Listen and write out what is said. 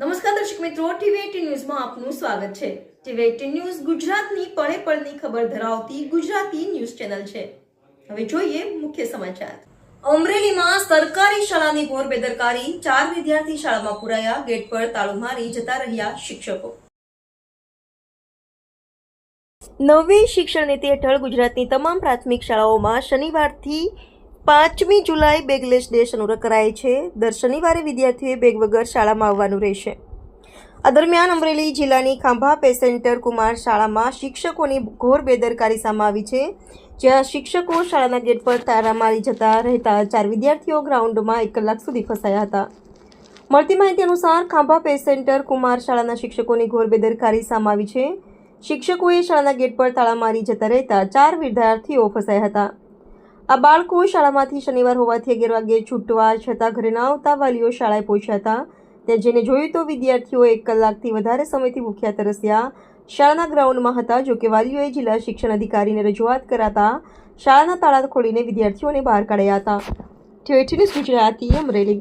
નમસ્કાર દર્શક મિત્રો ટીવી ન્યૂઝમાં આપનું સ્વાગત છે. ટીવી ન્યૂઝ ગુજરાતની પળે પળની ખબર ધરાવતી ગુજરાતી ન્યૂઝ ચેનલ છે. હવે જોઈએ મુખ્ય સમાચાર. અમરેલીમાં સરકારી શાળાની ઘોર બેદરકારી, ચાર વિદ્યાર્થી શાળામાં પુરાયા, ગેટ પર તાળું મારી જતા રહ્યા શિક્ષકો. નવી શિક્ષણ નીતિ હેઠળ ગુજરાતની તમામ પ્રાથમિક શાળાઓમાં શનિવારથી પાંચમી જુલાઈ બેગલેસ ડે શરૂ કરાય છે. દર શનિવારે વિદ્યાર્થીઓએ બેગ વગર શાળામાં આવવાનું રહેશે. આ દરમિયાન અમરેલી જિલ્લાની ખાંભા પેસેન્ટર કુમાર શાળામાં શિક્ષકોની ઘોર બેદરકારી સામે આવી છે. જ્યાં શિક્ષકો શાળાના ગેટ પર તારા મારી જતા રહેતા ચાર વિદ્યાર્થીઓ ગ્રાઉન્ડમાં એક કલાક સુધી ફસાયા હતા. મળતી માહિતી અનુસાર ખાંભા પેસેન્ટર કુમાર શાળાના શિક્ષકોની ઘોર બેદરકારી સામે આવી છે. શિક્ષકોએ શાળાના ગેટ પર તાળા મારી જતા રહેતા ચાર વિદ્યાર્થીઓ ફસાયા હતા. આ બાળકો શાળામાંથી શનિવાર હોવાથી અગિયાર વાગે છૂટવા છતાં ઘરે ન આવતા વાલીઓ શાળાએ પહોંચ્યા હતા. ત્યાં જેને જોયું તો વિદ્યાર્થીઓ એક કલાકથી વધારે સમયથી ભૂખ્યા તરસ્યા. શાળાના ગ્રાઉન્ડમાં હતા જોકે વાલીઓએ જિલ્લા શિક્ષણ અધિકારીને રજૂઆત કરાતા શાળાના તાળા ખોલીને વિદ્યાર્થીઓને બહાર કાઢ્યા હતા. TV news Gujarati Amreli.